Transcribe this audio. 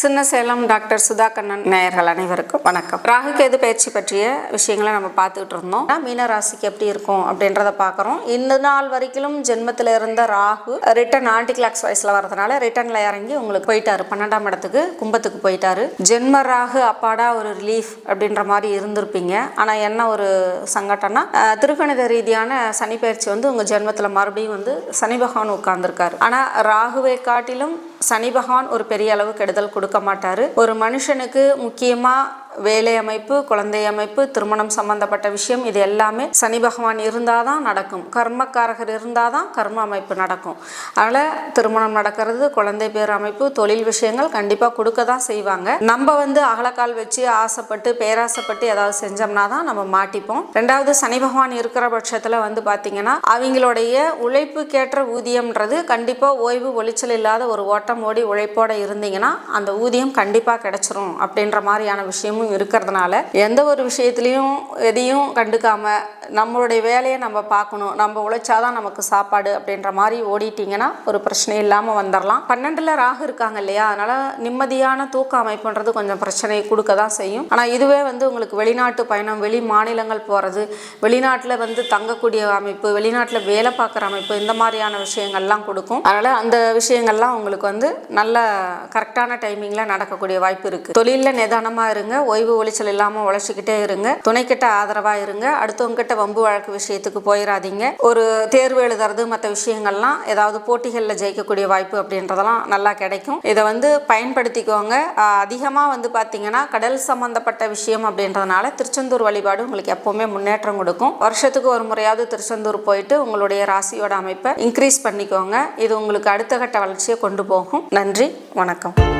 சின்ன சேலம் டாக்டர் சுதா கண்ணன் நேயர்கள் அனைவருக்கும் வணக்கம். ராகு கேது பயிற்சி பற்றிய விஷயங்களை நம்ம பார்த்துக்கிட்டு இருந்தோம். மீன ராசிக்கு எப்படி இருக்கும் அப்படின்றத பார்க்குறோம். இந்த நாள் வரைக்கும் ஜென்மத்தில் இருந்த ராகு ரிட்டன் ஆன்டி கிளாக்ஸ் வயசில் வரதுனால ரிட்டர்னில் இறங்கி உங்களுக்கு போயிட்டாரு. பன்னெண்டாம் இடத்துக்கு கும்பத்துக்கு போயிட்டாரு. ஜென்ம ராகு அப்பாடா ஒரு ரிலீஃப் அப்படின்ற மாதிரி இருந்திருப்பீங்க. ஆனால் என்ன ஒரு சங்கடம்னா திருக்கணித ரீதியான சனி பயிற்சி வந்து உங்கள் ஜென்மத்தில் மறுபடியும் வந்து சனி பகவான் உட்கார்ந்துருக்காரு. ஆனால் ராகுவை காட்டிலும் சனி பகவான் ஒரு பெரிய அளவு கெடுதல் கொடுக்க மாட்டாரு. ஒரு மனுஷனுக்கு முக்கியமா வேலை அமைப்பு குழந்தை அமைப்பு திருமணம் சம்பந்தப்பட்ட விஷயம் இது எல்லாமே சனி பகவான் இருந்தால் தான் நடக்கும். கர்மக்காரகர் இருந்தால் தான் கர்ம அமைப்பு நடக்கும். அதனால் திருமணம் நடக்கிறது குழந்தை பேர் அமைப்பு தொழில் விஷயங்கள் கண்டிப்பாக கொடுக்க தான் செய்வாங்க. நம்ம வந்து அகலக்கால் வச்சு ஆசைப்பட்டு பேராசைப்பட்டு ஏதாவது செஞ்சோம்னா தான் நம்ம மாட்டிப்போம். ரெண்டாவது சனி பகவான் இருக்கிற பட்சத்தில் வந்து பார்த்திங்கன்னா அவங்களுடைய உழைப்புக்கேற்ற ஊதியம்ன்றது கண்டிப்பாக ஓய்வு ஒளிச்சல் இல்லாத ஒரு ஓட்டம் ஓடி உழைப்போடு இருந்தீங்கன்னா அந்த ஊதியம் கண்டிப்பாக கிடச்சிரும் அப்படின்ற மாதிரியான விஷயமும் இருக்கிறதுனால எந்த ஒரு விஷயத்துலையும் எதையும் கண்டுக்காம நம்மளுடைய வேலையை நம்ம பார்க்கணும். நம்ம உழைச்சாதான் நமக்கு சாப்பாடு அப்படின்ற மாதிரி ஓடிட்டிங்கன்னா ஒரு பிரச்சனை இல்லாமல் வந்துடலாம் பன்னெண்டில் ராகு இருக்காங்க இல்லையா? அதனால நிம்மதியான தூக்க அமைப்புன்றது கொஞ்சம் பிரச்சனையை கொடுக்க தான் செய்யும். ஆனால் இதுவே வந்து உங்களுக்கு வெளிநாட்டு பயணம் வெளி மாநிலங்கள் போகிறது வெளிநாட்டில் வந்து தங்கக்கூடிய அமைப்பு வெளிநாட்டில் வேலை பார்க்குற அமைப்பு இந்த மாதிரியான விஷயங்கள்லாம் கொடுக்கும். அதனால் அந்த விஷயங்கள்லாம் உங்களுக்கு வந்து நல்ல கரெக்டான டைமிங்கில் நடக்கக்கூடிய வாய்ப்பு இருக்குது தொழிலில் நிதானமாக இருங்க. ஓய்வு ஒளிச்சல் இல்லாமல் உழைச்சிக்கிட்டே இருங்க. துணைக்கிட்ட ஆதரவாக இருங்க. அடுத்தவங்ககிட்ட வம்பு வழக்கு விஷயத்துக்கு போயிடாதீங்க ஒரு தேர்வு எழுதுறது மற்ற விஷயங்கள்லாம் ஏதாவது போட்டிகளில் ஜெயிக்கக்கூடிய வாய்ப்பு அப்படின்றதெல்லாம் நல்லா கிடைக்கும். இதை வந்து பயன்படுத்திக்கோங்க. அதிகமாக வந்து பார்த்தீங்கன்னா கடல் சம்பந்தப்பட்ட விஷயம் அப்படின்றதுனால திருச்செந்தூர் வழிபாடு உங்களுக்கு எப்போவுமே முன்னேற்றம் கொடுக்கும். வருஷத்துக்கு ஒரு முறையாவது திருச்செந்தூர் போயிட்டு உங்களுடைய ராசியோட அமைப்பை இன்க்ரீஸ் பண்ணிக்கோங்க. இது உங்களுக்கு அடுத்த கட்ட வளர்ச்சியை கொண்டு போகும். நன்றி. வணக்கம்.